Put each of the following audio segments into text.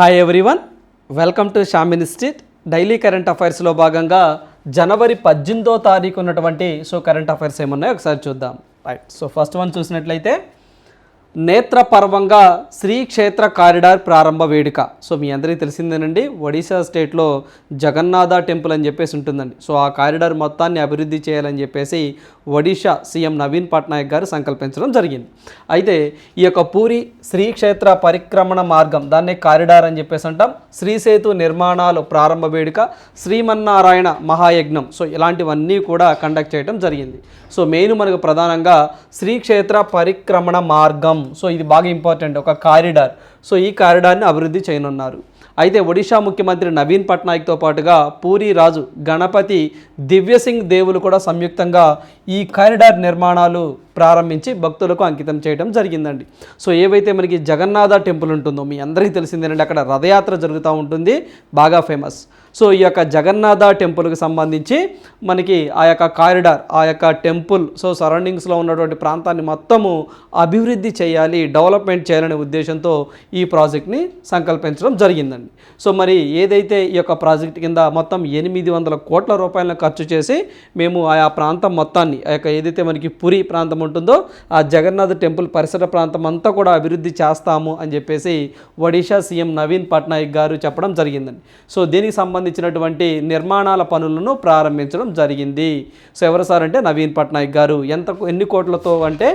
Hi everyone welcome to Sham institute daily current అఫైర్స్లో భాగంగా జనవరి పద్దెనిమిదో తారీఖు ఉన్నటువంటి సో కరెంట్ అఫైర్స్ ఏమున్నాయో ఒకసారి చూద్దాం. రైట్ సో ఫస్ట్ వన్ చూసినట్లయితే నేత్రపర్వంగా శ్రీక్షేత్ర కారిడార్ ప్రారంభ వేడుక. సో మీ అందరికీ తెలిసిందేనండి ఒడిశా స్టేట్లో జగన్నాథ టెంపుల్ అని చెప్పేసి ఉంటుందండి. సో ఆ కారిడార్ మొత్తాన్ని అభివృద్ధి చేయాలని చెప్పేసి ఒడిశా సీఎం నవీన్ పట్నాయక్ గారు సంకల్పించడం జరిగింది. అయితే ఈ యొక్క పూరి శ్రీక్షేత్ర పరిక్రమణ మార్గం దాన్నే కారిడార్ అని చెప్పేసి అంటాం. శ్రీసేతు నిర్మాణాలు ప్రారంభ వేడుక శ్రీమన్నారాయణ మహాయజ్ఞం. సో ఇలాంటివన్నీ కూడా కండక్ట్ చేయడం జరిగింది. సో మెయిన్ మనకు ప్రధానంగా శ్రీక్షేత్ర పరిక్రమణ మార్గం సో ఇది బాగా ఇంపార్టెంట్. ఒక కారిడార్. సో ఈ కారిడార్ని అభివృద్ధి చేయనున్నారు. అయితే ఒడిషా ముఖ్యమంత్రి నవీన్ పట్నాయక్తో పాటుగా పూరి రాజు గణపతి దివ్యసింగ్ దేవులు కూడా సంయుక్తంగా ఈ కారిడార్ నిర్మాణాలు ప్రారంభించి భక్తులకు అంకితం చేయడం జరిగిందండి. సో ఏవైతే మనకి జగన్నాథ టెంపుల్ ఉంటుందో మీ అందరికీ తెలిసిందేనండి అక్కడ రథయాత్ర జరుగుతూ ఉంటుంది. బాగా ఫేమస్. సో ఈ యొక్క జగన్నాథ టెంపుల్కి సంబంధించి మనకి ఆ యొక్క కారిడార్ ఆ యొక్క టెంపుల్ సో సరౌండింగ్స్లో ఉన్నటువంటి ప్రాంతాన్ని మొత్తము అభివృద్ధి చేయాలి డెవలప్మెంట్ చేయాలనే ఉద్దేశంతో ఈ ప్రాజెక్ట్ని సంకల్పించడం జరిగిందండి. సో మరి ఏదైతే ఈ యొక్క ప్రాజెక్ట్ కింద మొత్తం ఎనిమిది వందల కోట్ల రూపాయలను ఖర్చు చేసి మేము ఆయా ప్రాంతం మొత్తాన్ని ఆ యొక్క ఏదైతే మనకి పురి ప్రాంతం ఉంటుందో ఆ జగన్నాథ్ టెంపుల్ పరిసర ప్రాంతం అంతా కూడా అభివృద్ధి చేస్తాము అని చెప్పేసి ఒడిషా సీఎం నవీన్ పట్నాయక్ గారు చెప్పడం జరిగిందండి. సో దీనికి సంబంధించి సంబంధించినటువంటి నిర్మాణాల పనులను ప్రారంభించడం జరిగింది. సో ఎవరు సార్ అంటే నవీన్ పట్నాయక్ గారు. ఎంత ఎన్ని కోట్లతో అంటే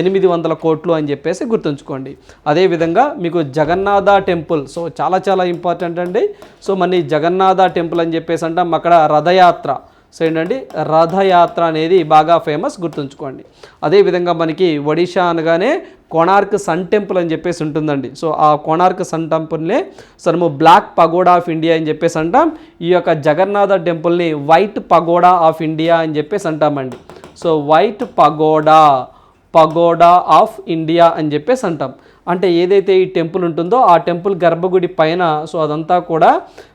ఎనిమిది వందల కోట్లు అని చెప్పేసి గుర్తుంచుకోండి. అదేవిధంగా మీకు జగన్నాథ టెంపుల్ సో చాలా చాలా ఇంపార్టెంట్ అండి. సో మన జగన్నాథ టెంపుల్ అని చెప్పేసి అంటాం అక్కడ రథయాత్ర సో ఏంటండి రథయాత్ర అనేది బాగా ఫేమస్ గుర్తుంచుకోండి. అదేవిధంగా మనకి ఒడిషా అనగానే కోణార్క్ సన్ టెంపుల్ అని చెప్పేసి ఉంటుందండి. సో ఆ కోణార్క్ సన్ టెంపుల్నే సరము బ్లాక్ పగోడా ఆఫ్ ఇండియా అని చెప్పేసి అంటాం. ఈ యొక్క జగన్నాథ టెంపుల్ని వైట్ పగోడా ఆఫ్ ఇండియా అని చెప్పేసి అంటామండి. So white pagoda pagoda of India అని చెప్పేసి అంటాం. అంటే ఏదైతే ఈ టెంపుల్ ఉంటుందో ఆ టెంపుల్ గర్భగుడి పైన సో అదంతా కూడా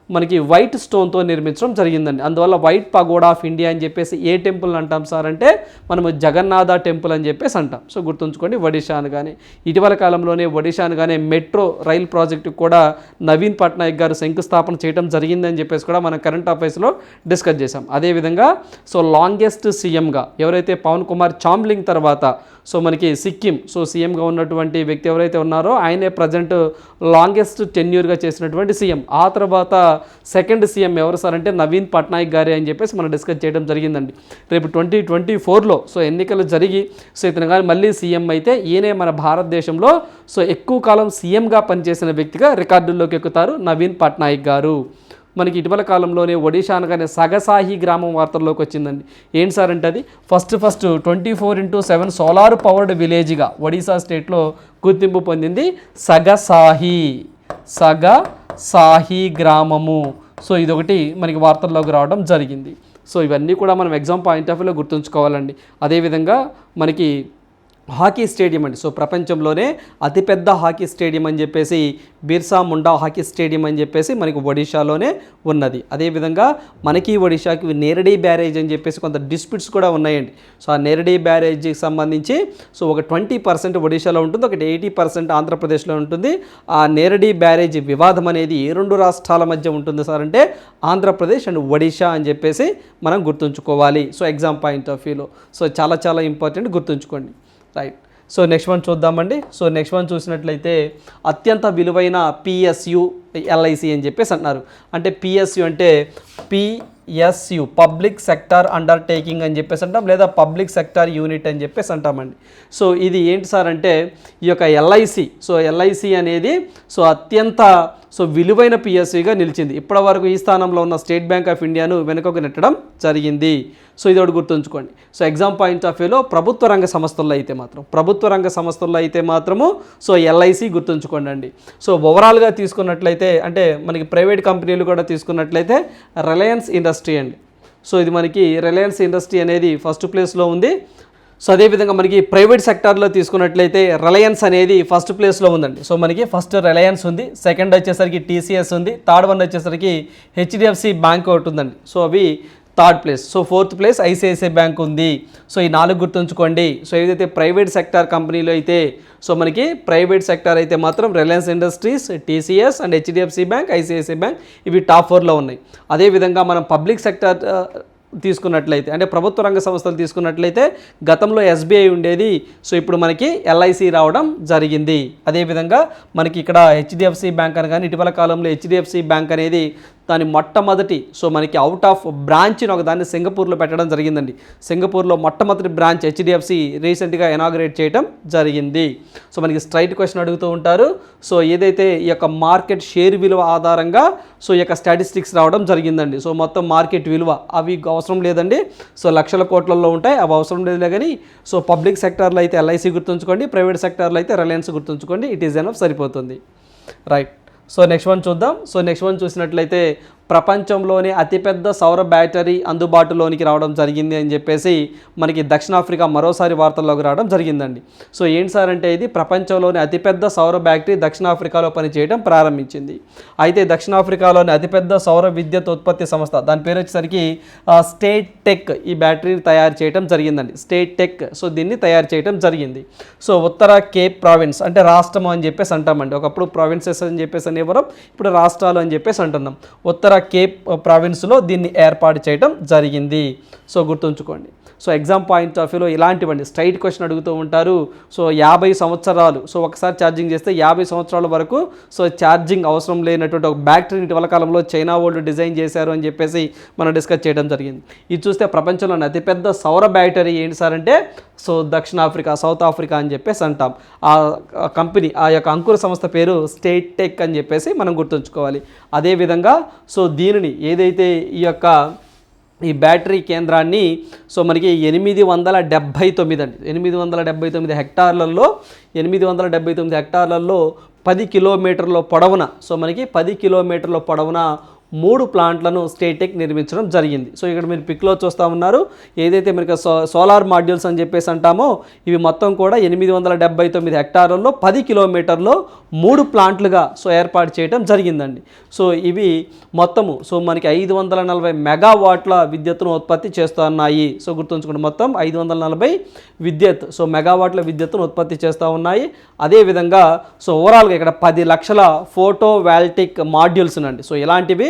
మనకి వైట్ స్టోన్తో నిర్మించడం జరిగిందండి. అందువల్ల వైట్ పగోడా ఆఫ్ ఇండియా అని చెప్పేసి ఏ టెంపుల్ అంటాం సార్ అంటే మనము జగన్నాథ టెంపుల్ అని చెప్పేసి అంటాం. సో గుర్తుంచుకోండి ఒడిషా కానీ ఇటీవల కాలంలోనే ఒడిషాను కానీ మెట్రో రైల్ ప్రాజెక్టు కూడా నవీన్ పట్నాయక్ గారు శంకుస్థాపన చేయడం జరిగిందని చెప్పేసి కూడా మనం కరెంట్ అఫైర్స్లో డిస్కస్ చేశాం. అదేవిధంగా సో లాంగెస్ట్ సీఎంగా ఎవరైతే పవన్ కుమార్ చాంబ్లింగ్ తర్వాత సో మనకి సిక్కిం సో సీఎంగా ఉన్నటువంటి వ్యక్తి ఎవరైతే ఉన్నారో ఆయనే ప్రజెంట్ లాంగెస్ట్ టెన్యూర్గా చేసినటువంటి సీఎం. ఆ తర్వాత సెకండ్ సీఎం ఎవరు సార్ అంటే నవీన్ పట్నాయక్ గారే అని చెప్పేసి మనం డిస్కస్ చేయడం జరిగిందండి. రేపు ట్వంటీ ట్వంటీ ఫోర్లో సో ఎన్నికలు జరిగి సో ఇతను కానీ మళ్ళీ సీఎం అయితే ఈయనే మన భారతదేశంలో సో ఎక్కువ కాలం సీఎంగా పనిచేసిన వ్యక్తిగా రికార్డుల్లోకి ఎక్కుతారు నవీన్ పట్నాయక్ గారు. మనకి ఇటీవల కాలంలోనే ఒడిషా అనగానే సగసాహి గ్రామం వార్తల్లోకి వచ్చిందండి. ఏంటి సార్ అంటే అది? First first twenty four into seven solar powered విలేజ్గా Odisha స్టేట్లో గుర్తింపు పొందింది సగసాహి సగ సాహి గ్రామము. సో ఇదొకటి మనకి వార్తల్లోకి రావడం జరిగింది. సో ఇవన్నీ కూడా మనం ఎగ్జామ్ పాయింట్ ఆఫ్ వ్యూలో గుర్తుంచుకోవాలండి. అదేవిధంగా మనకి హాకీ స్టేడియం అండి. సో ప్రపంచంలోనే అతిపెద్ద హాకీ స్టేడియం అని చెప్పేసి బిర్సా ముండా హాకీ స్టేడియం అని చెప్పేసి మనకి ఒడిషాలోనే ఉన్నది. అదేవిధంగా మనకి ఒడిషాకి నేరడీ బ్యారేజ్ అని చెప్పేసి కొంత డిస్ప్యూట్స్ కూడా ఉన్నాయండి. సో ఆ నేరడీ బ్యారేజ్కి సంబంధించి సో ఒక ట్వంటీ పర్సెంట్ ఒడిషాలో ఉంటుంది ఒకటి ఎయిటీ పర్సెంట్ ఆంధ్రప్రదేశ్లో ఉంటుంది. ఆ నేరడీ బ్యారేజ్ వివాదం అనేది ఏ రెండు రాష్ట్రాల మధ్య ఉంటుంది సార్ అంటే ఆంధ్రప్రదేశ్ అండ్ ఒడిషా అని చెప్పేసి మనం గుర్తుంచుకోవాలి. సో ఎగ్జామ్ పాయింట్ ఆఫ్ వ్యూలో. సో చాలా చాలా ఇంపార్టెంట్ గుర్తుంచుకోండి. రైట్ సో నెక్స్ట్ వన్ చూద్దామండి. సో నెక్స్ట్ వన్ చూసినట్లయితే అత్యంత విలువైన పిఎస్యు ఎల్ఐసి అని చెప్పేసి అంటున్నారు. అంటే పిఎస్యు అంటే P PSU public sector undertaking అని చెప్పేసి అంటాం లేదా పబ్లిక్ సెక్టార్ యూనిట్ అని చెప్పేసి అంటామండి. సో ఇది ఏంటి సార్ అంటే ఈ యొక్క ఎల్ఐసి సో ఎల్ఐసి అనేది సో అత్యంత సో విలువైన పిఎస్సిగా నిలిచింది. ఇప్పటివరకు ఈ స్థానంలో ఉన్న స్టేట్ బ్యాంక్ ఆఫ్ ఇండియాను వెనుకకు నెట్టడం జరిగింది. సో ఇది ఒకటి గుర్తుంచుకోండి. సో ఎగ్జామ్ పాయింట్ ఆఫ్ వ్యూలో ప్రభుత్వ రంగ సంస్థల్లో అయితే మాత్రం ప్రభుత్వ రంగ సంస్థల్లో అయితే మాత్రము సో ఎల్ఐసి గుర్తుంచుకోండి అండి సో ఓవరాల్గా తీసుకున్నట్లయితే అంటే మనకి ప్రైవేట్ కంపెనీలు కూడా తీసుకున్నట్లయితే రిలయన్స్ ఇండస్ట్రీ ఇండస్ట్రీ అండి. సో ఇది మనకి రిలయన్స్ ఇండస్ట్రీ అనేది ఫస్ట్ ప్లేస్లో ఉంది. సో అదేవిధంగా మనకి ప్రైవేట్ సెక్టార్లో తీసుకున్నట్లయితే రిలయన్స్ అనేది ఫస్ట్ ప్లేస్లో ఉందండి. సో మనకి ఫస్ట్ రిలయన్స్ ఉంది సెకండ్ వచ్చేసరికి టీసీఎస్ ఉంది థర్డ్ వన్ వచ్చేసరికి హెచ్డిఎఫ్సి బ్యాంక్ ఒకటి ఉందండి. సో అవి third place. So fourth place ICICI bank ఉంది. సో ఈ నాలుగు గుర్తుంచుకోండి. సో ఏదైతే ప్రైవేట్ సెక్టార్ కంపెనీలు అయితే సో మనకి ప్రైవేట్ సెక్టార్ అయితే మాత్రం Reliance industries TCS and HDFC bank ICICI bank ఇవి టాప్ ఫోర్లో ఉన్నాయి. అదేవిధంగా మనం పబ్లిక్ సెక్టార్ తీసుకున్నట్లయితే అంటే ప్రభుత్వ రంగ సంస్థలు తీసుకున్నట్లయితే గతంలో ఎస్బీఐ ఉండేది. సో ఇప్పుడు మనకి ఎల్ఐసి రావడం జరిగింది. అదేవిధంగా మనకి ఇక్కడ హెచ్డిఎఫ్సి బ్యాంక్ అని కానీ ఇటీవల కాలంలో హెచ్డిఎఫ్సి బ్యాంక్ అనేది దాని మొట్టమొదటి సో మనకి అవుట్ ఆఫ్ బ్రాంచ్ని ఒక దాన్ని సింగపూర్లో పెట్టడం జరిగిందండి. సింగపూర్లో మొట్టమొదటి బ్రాంచ్ హెచ్డిఎఫ్సి రీసెంట్గా ఎనాగ్రేట్ చేయడం జరిగింది. సో మనకి స్ట్రైట్ క్వశ్చన్ అడుగుతూ ఉంటారు. సో ఏదైతే ఈ యొక్క మార్కెట్ షేర్ విలువ ఆధారంగా సో ఈ యొక్క స్టాటిస్టిక్స్ రావడం జరిగిందండి. సో మొత్తం మార్కెట్ విలువ అవి అవసరం లేదండి. సో లక్షల కోట్లలో ఉంటాయి అవి అవసరం లేదులే కానీ సో పబ్లిక్ సెక్టార్లో అయితే ఎల్ఐసి గుర్తుంచుకోండి ప్రైవేట్ సెక్టార్లో అయితే రిలయన్స్ గుర్తుంచుకోండి ఇట్ ఈస్ ఎనఫ్ సరిపోతుంది. రైట్ సో నెక్స్ట్ వన్ చూద్దాం. సో నెక్స్ట్ వన్ చూసినట్లయితే ప్రపంచంలోనే అతిపెద్ద సౌర బ్యాటరీ అందుబాటులోనికి రావడం జరిగింది అని చెప్పేసి మనకి దక్షిణాఫ్రికా మరోసారి వార్తల్లోకి రావడం జరిగిందండి. సో ఏంటి సార్ అంటే ఇది? ప్రపంచంలోని అతిపెద్ద సౌర బ్యాటరీ దక్షిణాఫ్రికాలో పనిచేయడం ప్రారంభించింది. అయితే దక్షిణాఫ్రికాలోని అతిపెద్ద సౌర విద్యుత్ ఉత్పత్తి సంస్థ దాని పేరు వచ్చేసరికి స్టేట్ టెక్ ఈ బ్యాటరీని తయారు చేయడం జరిగిందండి. State tech. సో దీన్ని తయారు చేయడం జరిగింది. సో ఉత్తర కేప్ ప్రావిన్స్ అంటే రాష్ట్రం అని చెప్పేసి అంటామండి. ఒకప్పుడు ప్రావిన్సెస్ అని చెప్పేసి అనేవరం ఇప్పుడు రాష్ట్రాలు అని చెప్పేసి అంటున్నాం. ఉత్తర కేప్ ప్రావిన్స్లో దీన్ని ఏర్పాటు చేయడం జరిగింది. సో గుర్తుంచుకోండి. సో ఎగ్జామ్ పాయింట్ ఆఫ్ వ్యూలో ఇలాంటివండి. స్ట్రైట్ క్వశ్చన్ అడుగుతూ ఉంటారు. సో యాభై సంవత్సరాలు. సో ఒకసారి ఛార్జింగ్ చేస్తే యాభై సంవత్సరాల వరకు సో ఛార్జింగ్ అవసరం లేనటువంటి ఒక బ్యాటరీని ఇటీవల కాలంలో చైనా వాళ్ళు డిజైన్ చేశారు అని చెప్పేసి మనం డిస్కస్ చేయడం జరిగింది. ఇది చూస్తే ప్రపంచంలోని అతిపెద్ద సౌర బ్యాటరీ ఏంటి సార్ అంటే సో దక్షిణాఫ్రికా సౌత్ ఆఫ్రికా అని చెప్పేసి అంటాం. ఆ కంపెనీ ఆ యొక్క అంకుర సంస్థ పేరు స్టేట్ టెక్ అని చెప్పేసి మనం గుర్తుంచుకోవాలి. అదేవిధంగా సో దీనిని ఏదైతే ఈ యొక్క ఈ బ్యాటరీ కేంద్రాన్ని సో మనకి ఎనిమిది వందల డెబ్భై తొమ్మిది అండి. ఎనిమిది వందల డెబ్భై తొమ్మిది హెక్టార్లలో ఎనిమిది వందల డెబ్భై తొమ్మిది హెక్టార్లలో పది కిలోమీటర్ల పొడవున సో మనకి పది కిలోమీటర్ల పొడవున మూడు ప్లాంట్లను స్టేటెక్ నిర్మించడం జరిగింది. సో ఇక్కడ మీరు పిక్లో చూస్తూ ఉన్నారు. ఏదైతే మీరు సో సోలార్ మాడ్యూల్స్ అని చెప్పేసి అంటామో ఇవి మొత్తం కూడా ఎనిమిది వందల డెబ్బై తొమ్మిది హెక్టార్లలో పది కిలోమీటర్లో మూడు ప్లాంట్లుగా సో ఏర్పాటు చేయడం జరిగిందండి. సో ఇవి మొత్తము సో మనకి ఐదు వందల నలభై మెగావాట్ల విద్యుత్తును ఉత్పత్తి చేస్తున్నాయి సో గుర్తుంచుకోండి మొత్తం ఐదు వందల నలభై విద్యుత్ సో మెగావాట్ల విద్యుత్తును ఉత్పత్తి చేస్తూ ఉన్నాయి. అదేవిధంగా సో ఓవరాల్గా ఇక్కడ పది లక్షల ఫోటో వాల్టిక్ మాడ్యూల్స్ అండి సో ఇలాంటివి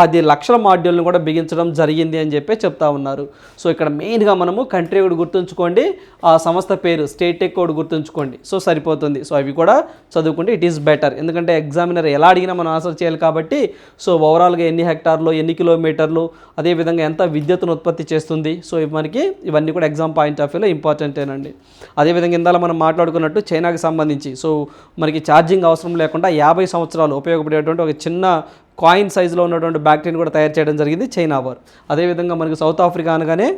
పది లక్షల మాడ్యూల్ని కూడా బిగించడం జరిగింది అని చెప్పి చెప్తా ఉన్నారు. సో ఇక్కడ మెయిన్గా మనము కంట్రీ కూడా గుర్తుంచుకోండి ఆ సంస్థ పేరు స్టేట్ టెక్ కోడ్ గుర్తుంచుకోండి. సో సరిపోతుంది. సో అవి కూడా చదువుకుంటే ఇట్ ఈస్ బెటర్. ఎందుకంటే ఎగ్జామినర్ ఎలా అడిగినా మనం ఆన్సర్ చేయాలి కాబట్టి సో ఓవరాల్గా ఎన్ని హెక్టార్లు ఎన్ని కిలోమీటర్లు అదేవిధంగా ఎంత విద్యుత్తును ఉత్పత్తి చేస్తుంది. సో ఇవి మనకి ఇవన్నీ కూడా ఎగ్జామ్ పాయింట్ ఆఫ్ వ్యూలో ఇంపార్టెంటేనండి. అదేవిధంగా ఇందాల మనం మాట్లాడుకున్నట్టు చైనాకి సంబంధించి సో మనకి ఛార్జింగ్ అవసరం లేకుండా యాభై సంవత్సరాలు ఉపయోగపడేటువంటి ఒక చిన్న కాయిన్ సైజులో ఉన్నటువంటి బ్యాక్టీరియన్ కూడా తయారు చేయడం జరిగింది చైనా వారు. అదేవిధంగా మనకి సౌత్ ఆఫ్రికా అనగానే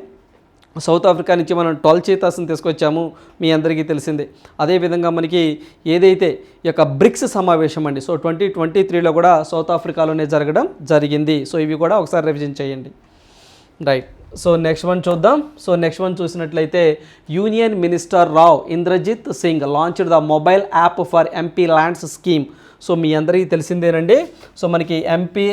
సౌత్ ఆఫ్రికా నుంచి మనం ట్వెల్వ్ చీతాస్ని తీసుకొచ్చాము మీ అందరికీ తెలిసిందే. అదేవిధంగా మనకి ఏదైతే ఈ యొక్క బ్రిక్స్ సమావేశం అండి సో ట్వంటీ ట్వంటీ త్రీలో కూడా సౌత్ ఆఫ్రికాలోనే జరగడం జరిగింది. సో ఇవి కూడా ఒకసారి రివిజన్ చేయండి. రైట్. సో నెక్స్ట్ వన్ చూద్దాం. సో నెక్స్ట్ వన్ చూసినట్లయితే union minister Rao Inderjit Singh launched the mobile app for MP LADS scheme. So మీ అందరికీ తెలిసిందేనండి. సో మనకి ఎంపీ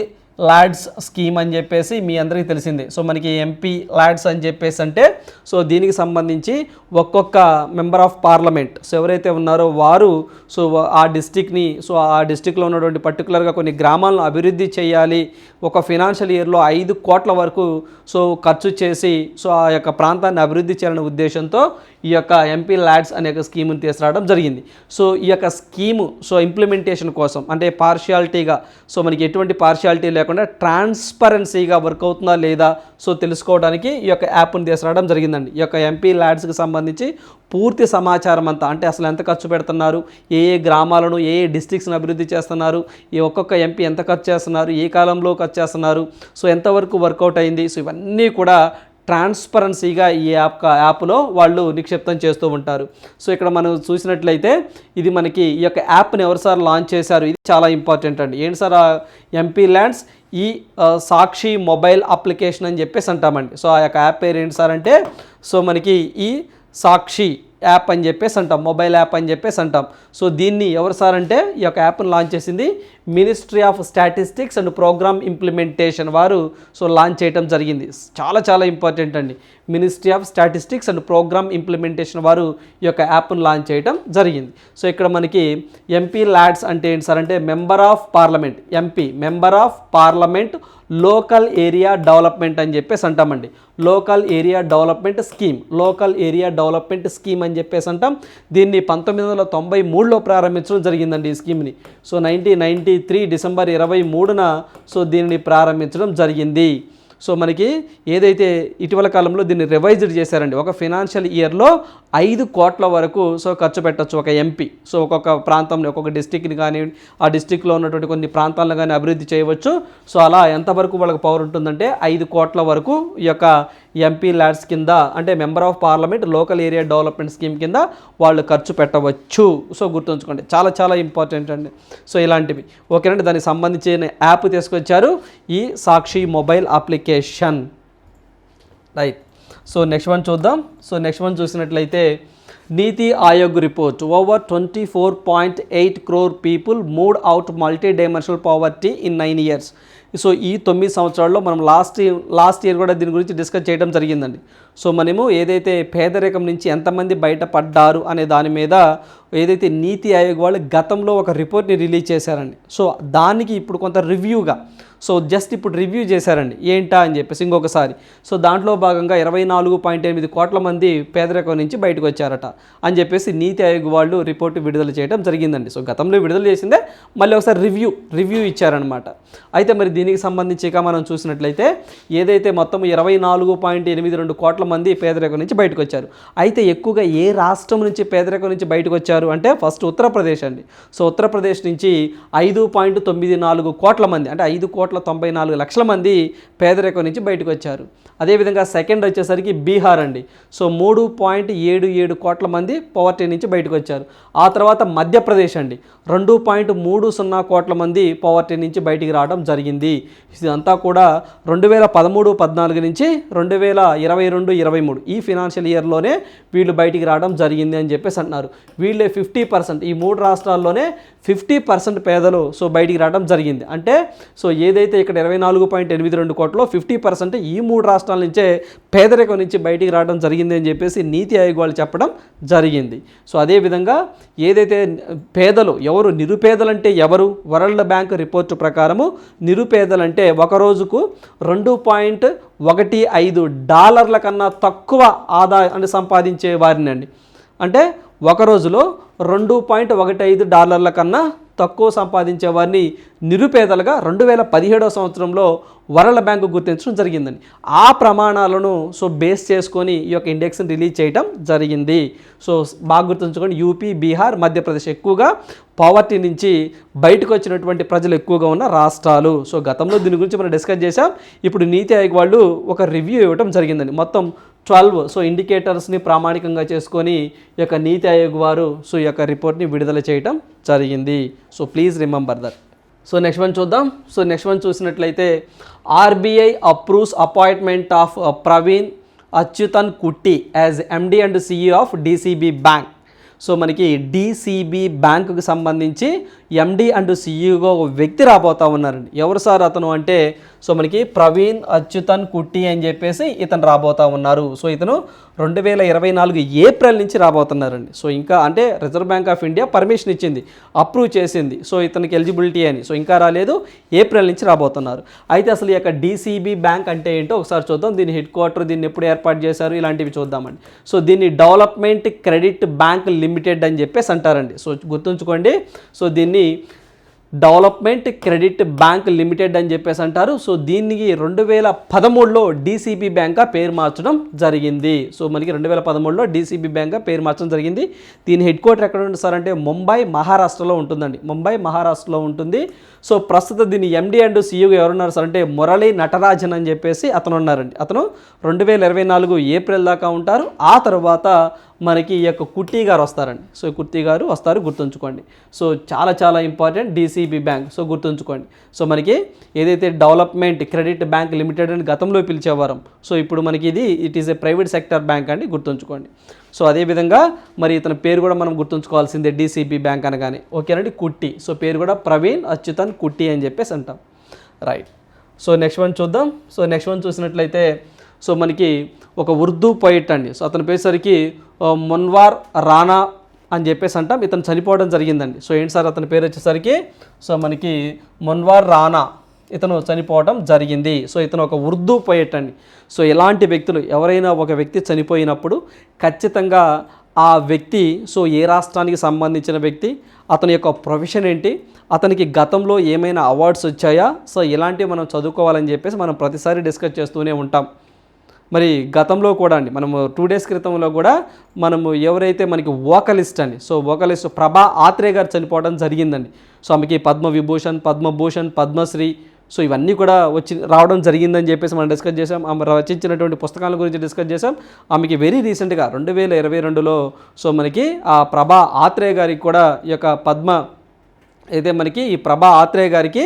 లాడ్స్ స్కీమ్ అని చెప్పేసి మీ అందరికీ తెలిసింది. సో మనకి ఎంపీ ల్యాడ్స్ అని చెప్పేసి అంటే సో దీనికి సంబంధించి ఒక్కొక్క మెంబర్ ఆఫ్ పార్లమెంట్ సో ఎవరైతే ఉన్నారో వారు సో ఆ డిస్టిక్ని సో ఆ డిస్టిక్లో ఉన్నటువంటి పర్టికులర్గా కొన్ని గ్రామాలను అభివృద్ధి చేయాలి. ఒక ఫినాన్షియల్ ఇయర్లో ఐదు కోట్ల వరకు సో ఖర్చు చేసి సో ఆ యొక్క ప్రాంతాన్ని అభివృద్ధి చేయాలనే ఉద్దేశంతో ఈ యొక్క ఎంపీ ల్యాడ్స్ అనే ఒక స్కీమ్ని తీసుకురావడం జరిగింది. సో ఈ యొక్క స్కీము సో ఇంప్లిమెంటేషన్ కోసం అంటే పార్షియాలిటీగా సో మనకి ఎటువంటి పార్షియాలిటీ లేకుండా ట్రాన్స్పరెన్సీగా వర్క్ అవుతుందా లేదా సో తెలుసుకోవడానికి ఈ యొక్క యాప్ని తీసుకురావడం జరిగిందండి. ఈ యొక్క ఎంపీ ల్యాడ్స్కి సంబంధించి పూర్తి సమాచారం అంతా అంటే అసలు ఎంత ఖర్చు పెడుతున్నారు ఏ ఏ గ్రామాలను ఏ ఏ డిస్ట్రిక్ట్స్ని అభివృద్ధి చేస్తున్నారు ఈ ఒక్కొక్క ఎంపీ ఎంత ఖర్చు చేస్తున్నారు ఏ కాలంలో ఖర్చు చేస్తున్నారు సో ఎంతవరకు వర్కౌట్ అయింది సో ఇవన్నీ కూడా ట్రాన్స్పరెన్సీగా ఈ యాప్ యాప్లో వాళ్ళు నిక్షిప్తం చేస్తూ ఉంటారు. సో ఇక్కడ మనం చూసినట్లయితే ఇది మనకి ఈ యొక్క యాప్ని ఎవరు సార్ లాంచ్ చేశారు? ఇది చాలా ఇంపార్టెంట్ అండి. ఏంటి సార్ ఎంపీ ల్యాండ్స్ ఈ సాక్షి మొబైల్ అప్లికేషన్ అని చెప్పేసి అంటామండి. సో ఆ యొక్క యాప్ పేరు ఏంటి సార్ అంటే సో మనకి ఈ సాక్షి యాప్ అని చెప్పేసి అంటాం మొబైల్ యాప్ అని చెప్పేసి అంటాం. సో దీన్ని ఎవరు సార్ అంటే ఈ యొక్క యాప్ను లాంచ్ చేసింది ministry of statistics and programme implementation వారు. సో లాంచ్ చేయడం జరిగింది. చాలా చాలా ఇంపార్టెంట్ అండి. Ministry of statistics and programme implementation వారు ఈ యొక్క యాప్ను లాంచ్ చేయడం జరిగింది. సో ఇక్కడ మనకి ఎంపీ ల్యాడ్స్ అంటే ఏంటి సార్ అంటే member of parliament. MP member of parliament local area development అని చెప్పేసి అంటామండి. Local area development scheme. Local area development scheme అని చెప్పేసి అంటాం. దీన్ని పంతొమ్మిది వందల తొంభై మూడులో ప్రారంభించడం జరిగిందండి ఈ స్కీమ్ని. So nineteen ninety three December ఇరవై మూడున సో దీనిని ప్రారంభించడం జరిగింది. సో మనకి ఏదైతే ఇటీవల కాలంలో దీన్ని రివైజ్డ్ చేశారండి ఒక ఫినాన్షియల్ ఇయర్లో ఐదు కోట్ల వరకు సో ఖర్చు పెట్టచ్చు ఒక ఎంపీ సో ఒక్కొక్క ప్రాంతంలో ఒక్కొక్క డిస్టిక్ని కానీ ఆ డిస్టిక్లో ఉన్నటువంటి కొన్ని ప్రాంతాలను కానీ అభివృద్ధి చేయవచ్చు. సో అలా ఎంతవరకు వాళ్ళకి పవర్ ఉంటుందంటే ఐదు కోట్ల వరకు ఈ యొక్క ఎంపీ ల్యాడ్స్ కింద అంటే member of parliament local area development scheme కింద వాళ్ళు ఖర్చు పెట్టవచ్చు. సో గుర్తుంచుకోండి చాలా చాలా ఇంపార్టెంట్ అండి. సో ఇలాంటివి. ఓకేనండి దానికి సంబంధించిన యాప్ తీసుకొచ్చారు. ఈ Sakshi mobile application. Right. So next one చూద్దాం. సో నెక్స్ట్ వన్ చూసినట్లయితే NITI Aayog report. Over twenty four point eight crore people moved out multi dimensional poverty in nine years. So ఈ తొమ్మిది సంవత్సరాల్లో మనం లాస్ట్ లాస్ట్ ఇయర్ కూడా దీని గురించి discuss చేయడం జరిగిందండి. సో మనము ఏదైతే పేదరికం నుంచి ఎంతమంది బయటపడ్డారు అనే దాని మీద ఏదైతే నీతి ఆయోగ్ వాళ్ళు గతంలో ఒక రిపోర్ట్ని రిలీజ్ చేశారండి. సో దానికి ఇప్పుడు కొంత రివ్యూగా సో జస్ట్ ఇప్పుడు రివ్యూ చేశారండి. ఏంటా అని చెప్పేసి ఇంకొకసారి. సో దాంట్లో భాగంగా ఇరవై నాలుగు పాయింట్ ఎనిమిది కోట్ల మంది పేదరికం నుంచి బయటకు వచ్చారట అని చెప్పేసి నీతి ఆయోగ్ వాళ్ళు రిపోర్ట్ విడుదల చేయడం జరిగిందండి. సో గతంలో విడుదల చేసిందే మళ్ళీ ఒకసారి రివ్యూ రివ్యూ ఇచ్చారనమాట అయితే మరి దీనికి సంబంధించి మనం చూసినట్లయితే ఏదైతే మొత్తం ఇరవై నాలుగు పాయింట్ ఎనిమిది రెండు కోట్ల మంది పేదరికం నుంచి బయటకు వచ్చారు అయితే ఎక్కువగా ఏ రాష్ట్రం నుంచి పేదరికం నుంచి బయటకు వచ్చారు అంటే ఫస్ట్ ఉత్తరప్రదేశ్ అండి. సో ఉత్తరప్రదేశ్ నుంచి ఐదు పాయింట్ తొమ్మిది నాలుగు కోట్ల మంది అంటే ఐదు కోట్ల తొంభై నాలుగు లక్షల మంది పేదరికం నుంచి బయటకు వచ్చారు అదేవిధంగా సెకండ్ వచ్చేసరికి బీహార్ అండి. సో మూడు పాయింట్ ఏడు ఏడు కోట్ల మంది పవర్టీ నుంచి బయటకు వచ్చారు ఆ తర్వాత మధ్యప్రదేశ్ అండి. రెండు పాయింట్ మూడు సున్నా కోట్ల మంది పవర్టీ నుంచి బయటికి రావడం జరిగింది. ఇదంతా కూడా రెండు వేల పదమూడు పద్నాలుగు నుంచి రెండు వేల ఇరవై రెండు ఇరవై మూడు ఈ ఫినాన్షియల్ ఇయర్లోనే వీళ్ళు బయటికి రావడం జరిగింది అని చెప్పేసి అంటున్నారు. వీళ్ళే ఫిఫ్టీ పర్సెంట్ ఈ మూడు రాష్ట్రాల్లోనే ఫిఫ్టీ పర్సెంట్ పేదలు సో బయటికి రావడం జరిగింది. అంటే సో ఏదైతే ఇక్కడ ఇరవై నాలుగు పాయింట్ ఎనిమిది రెండు కోట్లో ఫిఫ్టీ పర్సెంట్ ఈ మూడు రాష్ట్రాల నుంచే పేదరికం నుంచి బయటికి రావడం జరిగింది అని చెప్పేసి నీతి ఆయోగ్ వాళ్ళు చెప్పడం జరిగింది. సో అదేవిధంగా ఏదైతే పేదలు ఎవరు నిరుపేదలంటే ఎవరు? వరల్డ్ బ్యాంక్ రిపోర్టు ప్రకారము నిరుపేదలంటే ఒక రోజుకు రెండు పాయింట్ ఒకటి ఐదు డాలర్ల కన్నా తక్కువ ఆదాయాన్ని సంపాదించే వారినండి అంటే ఒక రోజులో రెండు పాయింట్ ఒకటి ఐదు డాలర్ల కన్నా తక్కువ సంపాదించే వారిని నిరుపేదలుగా రెండు వేల పదిహేడవ సంవత్సరంలో వరల్డ్ బ్యాంకు గుర్తించడం జరిగిందండి. ఆ ప్రమాణాలను సో బేస్ చేసుకొని ఈ యొక్క ఇండెక్స్ని రిలీజ్ చేయడం జరిగింది. సో బాగా గుర్తుంచుకోండి యూపీ బీహార్ మధ్యప్రదేశ్ ఎక్కువగా పావర్టీ నుంచి బయటకు వచ్చినటువంటి ప్రజలు ఎక్కువగా ఉన్న రాష్ట్రాలు. సో గతంలో దీని గురించి మనం డిస్కస్ చేసాం ఇప్పుడు నీతి ఆయోగ్ వాళ్ళు ఒక రివ్యూ ఇవ్వడం జరిగిందండి. మొత్తం ట్వెల్వ్. సో ఇండికేటర్స్ని ప్రామాణికంగా చేసుకొని ఈ యొక్క నీతి ఆయోగ్ వారు సో ఈ యొక్క రిపోర్ట్ని విడుదల చేయటం జరిగింది. So please remember that. So next one చూద్దాం. సో నెక్స్ట్ వన్ చూసినట్లయితే RBI approves appointment of Praveen Achuthan Kutty as MD and CEO of DCB bank so మనకి డిసిబి బ్యాంకుకి సంబంధించి ఎండి అండ్ సిఇఓగా ఒక వ్యక్తి రాబోతా ఉన్నారండి. ఎవరు సార్ అతను అంటే సో మనకి ప్రవీణ్ అచ్యుతన్ కుట్టి అని చెప్పేసి ఇతను రాబోతా ఉన్నారు. సో ఇతను రెండు వేల ఇరవై నాలుగు ఏప్రిల్ నుంచి రాబోతున్నారండి. సో ఇంకా అంటే Reserve Bank of India permission ఇచ్చింది అప్రూవ్ చేసింది. సో ఇతనికి ఎలిజిబిలిటీ అని. సో ఇంకా రాలేదు ఏప్రిల్ నుంచి రాబోతున్నారు. అయితే అసలు ఈ యొక్క డీసీబీ బ్యాంక్ అంటే ఏంటో ఒకసారి చూద్దాం. దీని హెడ్ క్వార్టర్ దీన్ని ఎప్పుడు ఏర్పాటు చేశారు? ఇలాంటివి చూద్దామండి. సో దీన్ని డెవలప్మెంట్ క్రెడిట్ బ్యాంక్ లిమిటెడ్ అని చెప్పేసి అంటారండి. సో గుర్తుంచుకోండి. సో దీన్ని డెవలప్మెంట్ క్రెడిట్ బ్యాంక్ లిమిటెడ్ అని చెప్పేసి అంటారు. సో దీనికి రెండు వేల పదమూడులో డీసీబీ బ్యాంక్గా పేరు మార్చడం జరిగింది. సో మనకి రెండు వేల పదమూడులో డీసీబీ బ్యాంక్గా పేరు మార్చడం జరిగింది. దీని హెడ్ క్వార్టర్ ఎక్కడ ఉంటుంది సార్ అంటే ముంబై మహారాష్ట్రలో ఉంటుందండి. ముంబై మహారాష్ట్రలో ఉంటుంది. సో ప్రస్తుతం దీని ఎండి అండ్ సీఈఓ ఎవరున్నారు సార్ అంటే మురళీ నటరాజన్ అని చెప్పేసి అతను ఉన్నారండి. అతను రెండు వేల ఇరవై నాలుగు ఏప్రిల్ దాకా ఉంటారు. ఆ తర్వాత మనకి ఈ యొక్క కుట్టి గారు వస్తారండి. సో కుట్టి గారు వస్తారు గుర్తుంచుకోండి. సో చాలా చాలా ఇంపార్టెంట్ డీసీబీ బ్యాంక్. సో గుర్తుంచుకోండి. సో మనకి ఏదైతే డెవలప్మెంట్ క్రెడిట్ బ్యాంక్ లిమిటెడ్ అని గతంలో పిలిచేవారం సో ఇప్పుడు మనకి ఇది it is a private sector bank అండి గుర్తుంచుకోండి. సో అదేవిధంగా మరి ఇతని పేరు కూడా మనం గుర్తుంచుకోవాల్సిందే డీసీబీ బ్యాంక్ అనగానే. ఓకేనండి కుట్టి. సో పేరు కూడా ప్రవీణ్ అచ్యుతన్ కుట్టి అని చెప్పేసి అంటాం. రైట్. సో నెక్స్ట్ వన్ చూద్దాం. సో నెక్స్ట్ వన్ చూసినట్లయితే సో మనకి ఒక ఉర్దూ పోయిట్ అండి. సో అతని పేరుసరికి మున్వార్ రానా అని చెప్పేసి అంటాం. ఇతను చనిపోవడం జరిగిందండి. సో ఏంటి సార్ అతని పేరు వచ్చేసరికి సో మనకి మున్వార్ రానా ఇతను చనిపోవడం జరిగింది. సో ఇతను ఒక ఉర్దూ పోయిట్ అండి. సో ఇలాంటి వ్యక్తులు ఎవరైనా ఒక వ్యక్తి చనిపోయినప్పుడు ఖచ్చితంగా ఆ వ్యక్తి సో ఏ రాష్ట్రానికి సంబంధించిన వ్యక్తి అతని యొక్క ప్రొఫెషన్ ఏంటి అతనికి గతంలో ఏమైనా అవార్డ్స్ వచ్చాయా సో ఇలాంటివి మనం చదువుకోవాలని చెప్పేసి మనం ప్రతిసారి డిస్కస్ చేస్తూనే ఉంటాం. మరి గతంలో కూడా అండి మనము టూ డేస్ క్రితంలో కూడా మనము ఎవరైతే మనకి వోకలిస్ట్ అండి సో వోకలిస్ట్ ప్రభా ఆత్రేయ గారు చనిపోవడం జరిగిందండి. సో ఆమెకి పద్మ విభూషణ్ పద్మభూషణ్ పద్మశ్రీ సో ఇవన్నీ కూడా వచ్చి రావడం జరిగిందని చెప్పేసి మనం డిస్కస్ చేసాం ఆమె రచించినటువంటి పుస్తకాల గురించి డిస్కస్ చేసాం ఆమెకి వెరీ రీసెంట్గా రెండు వేల ఇరవై రెండులో సో మనకి ఆ ప్రభా ఆత్రేయ గారికి కూడా ఈ యొక్క పద్మ అయితే మనకి ఈ ప్రభా ఆత్రేయ గారికి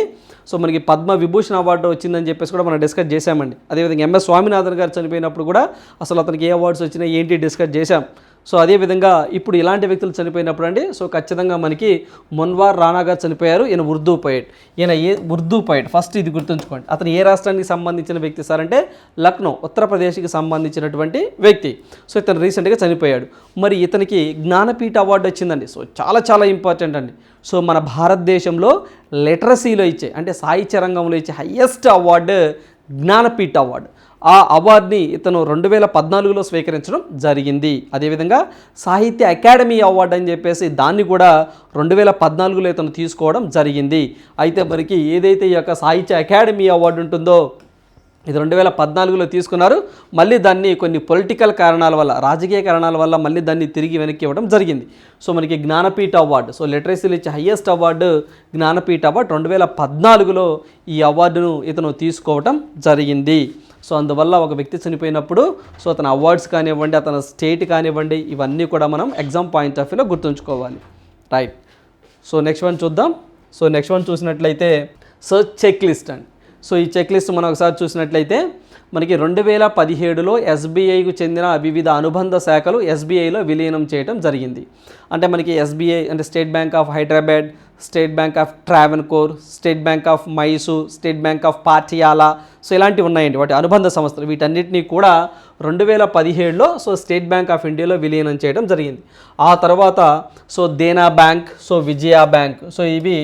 సో మనకి పద్మ విభూషణ్ అవార్డు వచ్చిందని చెప్పేసి కూడా మనం డిస్కస్ చేశామండి. అదేవిధంగా ఎంఎస్ స్వామినాథన్ గారు చనిపోయినప్పుడు కూడా అసలు అతనికి ఏ అవార్డ్స్ వచ్చినాయి ఏంటి డిస్కస్ చేశాం. సో అదేవిధంగా ఇప్పుడు ఇలాంటి వ్యక్తులు చనిపోయినప్పుడు అండి సో ఖచ్చితంగా మనకి మొన్వార్ రాణా గారు చనిపోయారు. ఈయన ఉర్దూ పోయిట్ ఈయన ఏ ఉర్దూ పోయిట్ ఫస్ట్ ఇది గుర్తుంచుకోండి. అతను ఏ రాష్ట్రానికి సంబంధించిన వ్యక్తి సార్ అంటే లక్నో ఉత్తరప్రదేశ్కి సంబంధించినటువంటి వ్యక్తి. సో ఇతను రీసెంట్గా చనిపోయాడు. మరి ఇతనికి జ్ఞానపీఠ అవార్డు వచ్చిందండి. సో చాలా చాలా ఇంపార్టెంట్ అండి. సో మన భారతదేశంలో లిటరసీలో ఇచ్చే అంటే సాహిత్య రంగంలో ఇచ్చే హయ్యెస్ట్ అవార్డు జ్ఞానపీఠ అవార్డు ఆ అవార్డుని ఇతను రెండు వేల పద్నాలుగులో స్వీకరించడం జరిగింది. అదేవిధంగా సాహిత్య అకాడమీ అవార్డు అని చెప్పేసి దాన్ని కూడా రెండు వేల పద్నాలుగులో ఇతను తీసుకోవడం జరిగింది. అయితే మనకి ఏదైతే ఈ యొక్క సాహిత్య అకాడమీ అవార్డు ఉంటుందో ఇది రెండు వేల పద్నాలుగులో తీసుకున్నారు. మళ్ళీ దాన్ని కొన్ని పొలిటికల్ కారణాల వల్ల రాజకీయ కారణాల వల్ల మళ్ళీ దాన్ని తిరిగి వెనక్కి ఇవ్వడం జరిగింది. సో మనకి జ్ఞానపీఠ అవార్డు సో లిటరసీలు ఇచ్చే హయ్యెస్ట్ అవార్డు జ్ఞానపీఠ అవార్డు రెండు వేల పద్నాలుగులో ఈ అవార్డును ఇతను తీసుకోవటం జరిగింది. సో అందువల్ల ఒక వ్యక్తి చనిపోయినప్పుడు సో అతని అవార్డ్స్ కానివ్వండి అతని స్టేట్ కానివ్వండి ఇవన్నీ కూడా మనం ఎగ్జామ్ పాయింట్ ఆఫ్ వ్యూలో గుర్తుంచుకోవాలి. రైట్. సో నెక్స్ట్ వన్ చూద్దాం. సో నెక్స్ట్ వన్ చూసినట్లయితే సో చెక్ లిస్ట్ అండి. సో ఈ చెక్ లిస్ట్ మనం ఒకసారి చూసినట్లయితే మనకి రెండు వేల పదిహేడులో ఎస్బీఐకు చెందిన వివిధ అనుబంధ శాఖలు ఎస్బీఐలో విలీనం చేయడం జరిగింది. అంటే మనకి ఎస్బీఐ అంటే state bank of Hyderabad state bank of Travancore state bank of Mysore state bank of Patiala so ఇలాంటివి ఉన్నాయండి వాటి అనుబంధ సంస్థలు. వీటన్నిటినీ కూడా రెండు వేల పదిహేడులో సో స్టేట్ బ్యాంక్ ఆఫ్ ఇండియాలో విలీనం చేయడం జరిగింది. ఆ తర్వాత so Dena bank so Vijaya bank. So ఇవి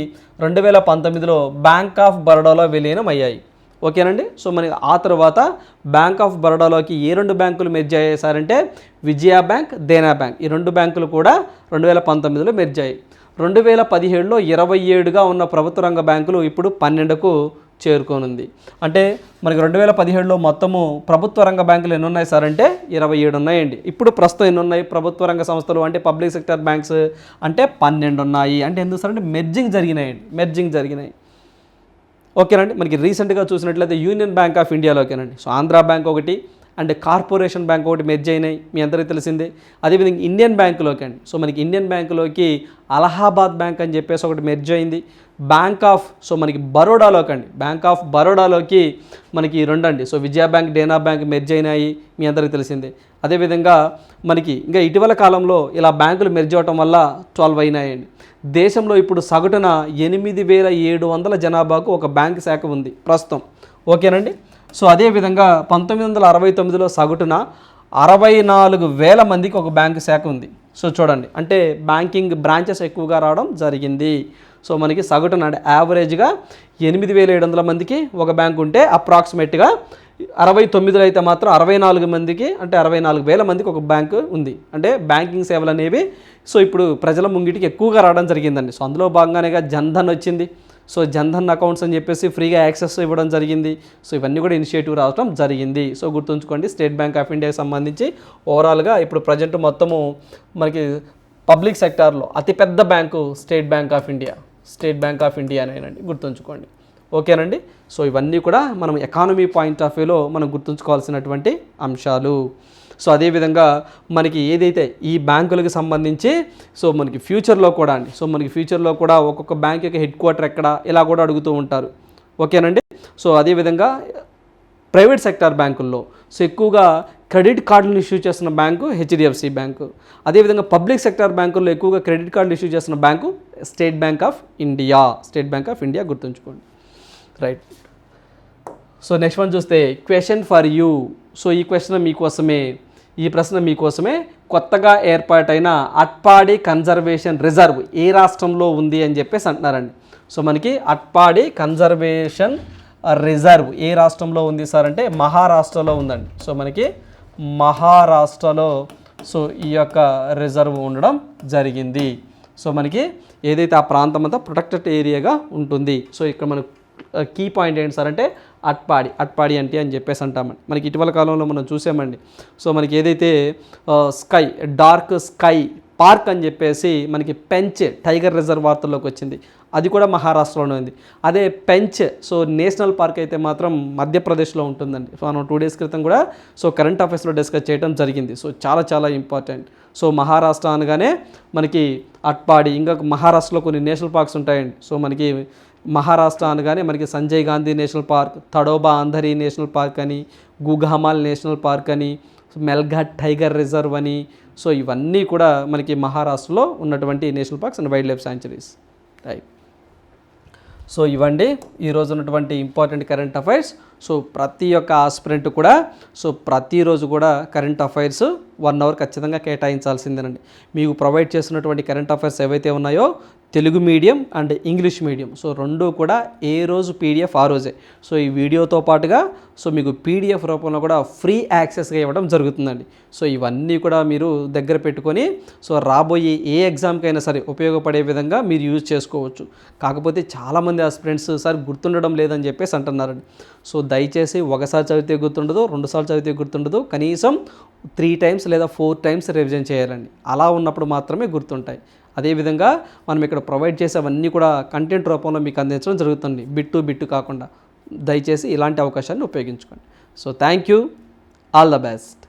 రెండు వేల పంతొమ్మిదిలో బ్యాంక్ ఆఫ్ బరోడాలో విలీనం అయ్యాయి. ఓకేనండి? సో మనకి ఆ తర్వాత బ్యాంక్ ఆఫ్ బరోడాలోకి ఏ రెండు బ్యాంకులు మెర్జ్ అయ్యేసారంటే విజయ బ్యాంక్ దేనా బ్యాంక్. ఈ రెండు బ్యాంకులు కూడా రెండు వేల పంతొమ్మిదిలో మెర్జ్ అయ్యాయి. రెండు వేల పదిహేడులో ఇరవై ఏడుగా ఉన్న ప్రభుత్వ రంగ బ్యాంకులు ఇప్పుడు పన్నెండుకు చేరుకోనుంది. అంటే మనకి రెండు వేల పదిహేడులో మొత్తము ప్రభుత్వ రంగ బ్యాంకులు ఎన్ని ఉన్నాయి సార్ అంటే ఇరవై ఏడు ఉన్నాయండి ఇప్పుడు ప్రస్తుతం ఎన్ని ఉన్నాయి ప్రభుత్వ రంగ సంస్థలు అంటే పబ్లిక్ సెక్టర్ బ్యాంక్స్ అంటే పన్నెండు ఉన్నాయి అంటే ఎందుకు సార్ అంటే మెర్జింగ్ జరిగినాయండి. మెర్జింగ్ జరిగినాయి. ఓకేనండి. మనకి రీసెంట్గా చూసినట్లయితే యూనియన్ బ్యాంక్ ఆఫ్ ఇండియాలోకేనండి. సో ఆంధ్ర బ్యాంక్ ఒకటి అండ్ కార్పొరేషన్ బ్యాంక్ ఒకటి మెర్జ్ అయినాయి మీ అందరికీ తెలిసిందే. అదేవిధంగా ఇండియన్ బ్యాంకులోకి అండి. సో మనకి ఇండియన్ బ్యాంకులోకి అలహాబాద్ బ్యాంక్ అని చెప్పేసి ఒకటి మెర్జ్ అయింది. బ్యాంక్ ఆఫ్ సో మనకి బరోడాలోకి అండి. బ్యాంక్ ఆఫ్ బరోడాలోకి మనకి రెండు అండి. So Vijaya bank Dena bank merge అయినాయి మీ అందరికీ తెలిసిందే. అదేవిధంగా మనకి ఇంకా ఇటీవల కాలంలో ఇలా బ్యాంకులు మెర్జ్ అవటం వల్ల ట్వెల్వ్ అయినాయండి. దేశంలో ఇప్పుడు సగటున ఎనిమిది వేల ఏడు వందల జనాభాకు ఒక బ్యాంక్ శాఖ ఉంది ప్రస్తుతం. ఓకేనండి? సో అదేవిధంగా పంతొమ్మిది వందల అరవై తొమ్మిదిలో సగటున అరవై నాలుగు వేల మందికి ఒక బ్యాంకు శాఖ ఉంది. సో చూడండి అంటే బ్యాంకింగ్ బ్రాంచెస్ ఎక్కువగా రావడం జరిగింది. సో మనకి సగటున అంటే యావరేజ్గా ఎనిమిది వేల ఏడు వందల మందికి ఒక బ్యాంక్ ఉంటే అప్రాక్సిమేట్గా అరవై తొమ్మిదిలో అయితే మాత్రం అరవై నాలుగు మందికి అంటే అరవై నాలుగు వేల మందికి ఒక బ్యాంకు ఉంది. అంటే బ్యాంకింగ్ సేవలు అనేవి సో ఇప్పుడు ప్రజల ముంగిటికి ఎక్కువగా రావడం జరిగిందండి. సో అందులో భాగంగానేగా జన్ధన్ వచ్చింది. సో జన్ధన్ అకౌంట్స్ అని చెప్పేసి ఫ్రీగా యాక్సెస్ ఇవ్వడం జరిగింది. సో ఇవన్నీ కూడా ఇనిషియేటివ్ రావడం జరిగింది. సో గుర్తుంచుకోండి స్టేట్ బ్యాంక్ ఆఫ్ ఇండియాకి సంబంధించి ఓవరాల్గా ఇప్పుడు ప్రజెంట్ మొత్తము మనకి పబ్లిక్ సెక్టార్లో అతిపెద్ద bank state bank of India state bank of India అనేనండి గుర్తుంచుకోండి. ఓకేనండి? సో ఇవన్నీ కూడా మనం ఎకానమీ పాయింట్ ఆఫ్ వ్యూలో మనం గుర్తుంచుకోవాల్సినటువంటి అంశాలు. సో అదేవిధంగా మనకి ఏదైతే ఈ బ్యాంకులకు సంబంధించి సో మనకి ఫ్యూచర్లో కూడా అండి సో మనకి ఫ్యూచర్లో కూడా ఒక్కొక్క బ్యాంక్ యొక్క హెడ్ క్వార్టర్ ఎక్కడ ఇలా కూడా అడుగుతూ ఉంటారు. ఓకేనండి? సో అదేవిధంగా ప్రైవేట్ సెక్టార్ బ్యాంకుల్లో సో ఎక్కువగా క్రెడిట్ కార్డులను ఇష్యూ చేస్తున్న బ్యాంకు హెచ్డిఎఫ్సి బ్యాంకు. అదేవిధంగా పబ్లిక్ సెక్టార్ బ్యాంకుల్లో ఎక్కువగా క్రెడిట్ కార్డులు ఇష్యూ చేస్తున్న bank state bank of India. State bank of India గుర్తుంచుకోండి. రైట్. సో నెక్స్ట్ వన్ చూస్తే క్వశ్చన్ ఫర్ యూ. సో ఈ క్వశ్చన్ మీకోసమే ఈ ప్రశ్న మీకోసమే కొత్తగా ఏర్పాటైన అట్పాడి కన్జర్వేషన్ రిజర్వ్ ఏ రాష్ట్రంలో ఉంది అని చెప్పేసి అంటున్నారండి. సో మనకి అట్పాడి కన్జర్వేషన్ రిజర్వ్ ఏ రాష్ట్రంలో ఉంది సార్ అంటే మహారాష్ట్రలో ఉందండి. సో మనకి మహారాష్ట్రలో సో ఈ యొక్క రిజర్వ్ ఉండడం జరిగింది. సో మనకి ఏదైతే ఆ ప్రాంతం అంతా ప్రొటెక్టెడ్ ఏరియాగా ఉంటుంది. సో ఇక్కడ మనకు కీ పాయింట్ ఏంటి సార్ అంటే అట్పాడి అట్పాడి అంటే అని చెప్పేసి అంటామండి. మనకి ఇటీవల కాలంలో మనం చూసామండి. సో మనకి ఏదైతే స్కై డార్క్ స్కై పార్క్ అని చెప్పేసి మనకి పెంచ్ టైగర్ రిజర్వ్ వార్తల్లోకి వచ్చింది. అది కూడా మహారాష్ట్రలోనే ఉంది. అదే పెంచ్ సో నేషనల్ పార్క్ అయితే మాత్రం మధ్యప్రదేశ్లో ఉంటుందండి. సో మనం టూ డేస్ క్రితం కూడా సో కరెంట్ అఫైర్స్లో డిస్కస్ చేయడం జరిగింది. సో చాలా చాలా ఇంపార్టెంట్. సో మహారాష్ట్ర అనగానే మనకి అట్పాడి ఇంకా మహారాష్ట్రలో కొన్ని నేషనల్ పార్క్స్ ఉంటాయండి. సో మనకి మహారాష్ట్ర అనగానే మనకి Sanjay Gandhi national park Tadoba Andhari national park అని గుగామాల్ నేషనల్ పార్క్ అని మెల్ఘాట్ టైగర్ రిజర్వ్ అని. సో ఇవన్నీ కూడా మనకి మహారాష్ట్రలో ఉన్నటువంటి national parks and wildlife sanctuaries. Right so ఇవ్వండి ఈరోజు ఉన్నటువంటి ఇంపార్టెంట్ కరెంట్ అఫైర్స్. సో ప్రతి ఒక్క ఆస్పిరెంట్ కూడా సో ప్రతిరోజు కూడా కరెంట్ అఫైర్స్ వన్ అవర్ ఖచ్చితంగా కేటాయించాల్సిందేనండి. మీకు ప్రొవైడ్ చేస్తున్నటువంటి కరెంట్ అఫైర్స్ ఏవైతే ఉన్నాయో Telugu medium and English medium. So రెండు కూడా ఏ రోజు పీడిఎఫ్ ఆ రోజే. సో ఈ వీడియోతో పాటుగా సో మీకు పీడిఎఫ్ రూపంలో కూడా ఫ్రీ యాక్సెస్గా ఇవ్వడం జరుగుతుందండి. సో ఇవన్నీ కూడా మీరు దగ్గర పెట్టుకొని సో రాబోయే ఏ ఎగ్జామ్కైనా సరే ఉపయోగపడే విధంగా మీరు యూజ్ చేసుకోవచ్చు. కాకపోతే చాలామంది ఆస్పిరెంట్స్ సార్ గుర్తుండడం లేదని చెప్పేసి అంటున్నారండి. సో దయచేసి ఒకసారి చదివితే గుర్తుండదు రెండుసార్లు చదివితే గుర్తుండదు. కనీసం త్రీ టైమ్స్ లేదా ఫోర్ టైమ్స్ రివిజన్ చేయాలండి. అలా ఉన్నప్పుడు మాత్రమే గుర్తుంటాయి. అదేవిధంగా మనం ఇక్కడ ప్రొవైడ్ చేసేవన్నీ కూడా కంటెంట్ రూపంలో మీకు అందించడం జరుగుతుంది. బిట్టు బిట్టు కాకుండా దయచేసి ఇలాంటి అవకాశాన్ని ఉపయోగించుకోండి. So thank you all the best